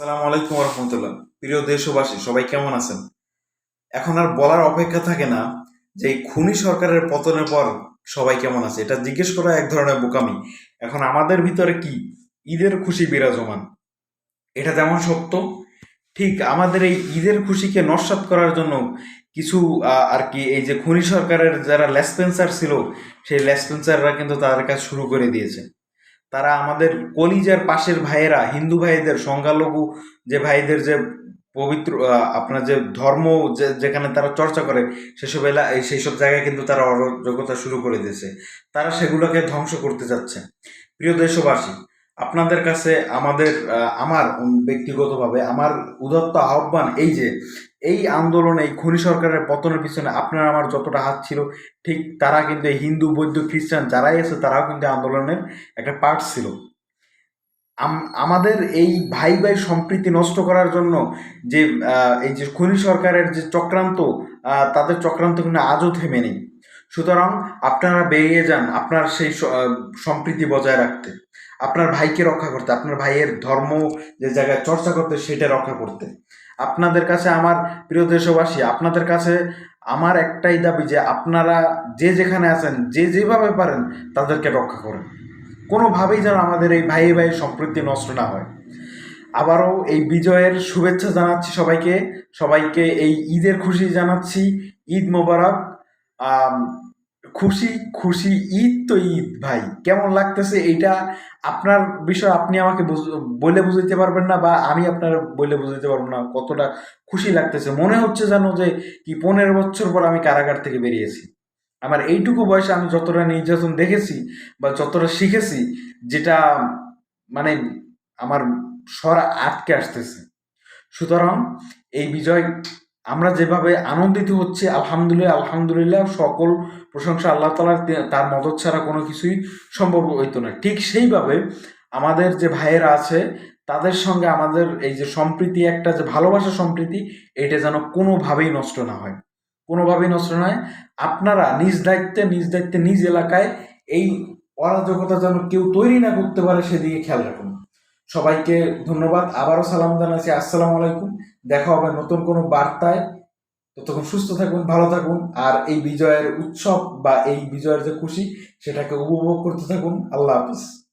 সালাম আলাইকুম রহমতুল্লাহ। প্রিয় দেশবাসী, সবাই কেমন আছেন? এখন আর বলার অপেক্ষা থাকে না যে খুনি সরকারের পতনের পর সবাই কেমন আছে। এটা জিজ্ঞেস করা এক ধরনের বোকামি। এখন আমাদের ভিতরে কি? ঈদের খুশি বিরাজমান। এটা যেমন সত্য, ঠিক আমাদের এই ঈদের খুশিকে নস্বাত করার জন্য কিছু আর কি, এই যে খুনি সরকারের যারা লেসপেন্সার ছিল, সেই লেসপেন্সাররা কিন্তু তাদের কাজ শুরু করে দিয়েছে। তারা আমাদের কলিজার পাশের ভাইয়েরা, হিন্দু ভাইদের, সংখ্যালঘু যে ভাইদের যে পবিত্র আপনার যে ধর্ম যেখানে তারা চর্চা করে, সেসব এলা সেই সব জায়গায় কিন্তু তারা অরাজকতা শুরু করে দিয়েছে। তারা সেগুলোকে ধ্বংস করতে যাচ্ছে প্রিয় দেশবাসী আপনাদের কাছে আমাদের আমার ব্যক্তিগতভাবে আমার উদাত্ত আহ্বান এই যে, এই আন্দোলনে, এই খনি সরকারের পতনের পিছনে আপনার আমার যতটা হাত ছিল, ঠিক তারা কিন্তু এই হিন্দু, বৌদ্ধ, খ্রিস্টান যারাই আছে তারাও কিন্তু আন্দোলনের একটা পার্ট ছিল। আমাদের এই ভাই ভাই সম্প্রীতি নষ্ট করার জন্য যে এই যে খনি সরকারের যে চক্রান্ত তাদের চক্রান্ত কিন্তু আজও থেমে নেই। সুতরাং আপনারা বেরিয়ে যান আপনার সেই সম্প্রীতি বজায় রাখতে। আপনার ভাইকে রক্ষা করতে, আপনার ভাইয়ের ধর্ম যে জায়গায় চর্চা করতে, সেটা রক্ষা করতে। আপনাদের কাছে আমার প্রিয় দেশবাসী, আপনাদের কাছে আমার একটাই দাবি যে আপনারা যে যেখানে আছেন, যে যেভাবে পারেন, তাদেরকে রক্ষা করেন। কোনোভাবেই যেন আমাদের এই ভাই ভাই সম্প্রীতি নষ্ট না হয়। আবারও এই বিজয়ের শুভেচ্ছা জানাচ্ছি সবাইকে। সবাইকে এই ঈদের খুশি জানাচ্ছি। ঈদ মোবারক। খুশি খুশি ঈদ তো ঈদ, ভাই। কেমন লাগতেছে এইটা? আপনার বিষয় আপনি আমাকে বলে বুঝাইতে পারবেন না বা আমি আপনার বলে বুঝাইতে পারব না কতটা খুশি লাগতেছে। মনে হচ্ছে যেন যে কি পনেরো বছর পর আমি কারাগার থেকে বেরিয়েছি। আমার এইটুকু বয়সে আমি যতটা নির্যাতন দেখেছি বা যতটা শিখেছি, যেটা মানে আমার স্বর আটকে আসতেছে। সুতরাং এই বিজয় আমরা যেভাবে আনন্দিত হচ্ছে, আলহামদুলিল্লাহ আলহামদুলিল্লাহ, সকল প্রশংসা আল্লাহ তালার তার মদত ছাড়া কোনো কিছুই সম্ভব হইতো না। ঠিক সেইভাবে আমাদের যে ভাইয়েরা আছে, তাদের সঙ্গে আমাদের এই যে সম্প্রীতি, একটা যে ভালোবাসা সম্প্রীতি, এটা যেন কোনোভাবেই নষ্ট না হয়। কোনোভাবেই নষ্ট না হয়। আপনারা নিজ দায়িত্বে নিজ দায়িত্বে, নিজ এলাকায় এই অরাজকতা যেন কেউ তৈরি না করতে পারে, সেদিকে খেয়াল রাখুন। সবাইকে ধন্যবাদ। আবারও সালাম জানাচ্ছি। আসসালামু আলাইকুম। দেখা হবে নতুন কোনো বার্তায়। ততক্ষণ সুস্থ থাকুন, ভালো থাকুন, আর এই বিজয়ের উৎসব বা এই বিজয়ের যে খুশি, সেটাকে উপভোগ করতে থাকুন। আল্লাহ হাফিজ।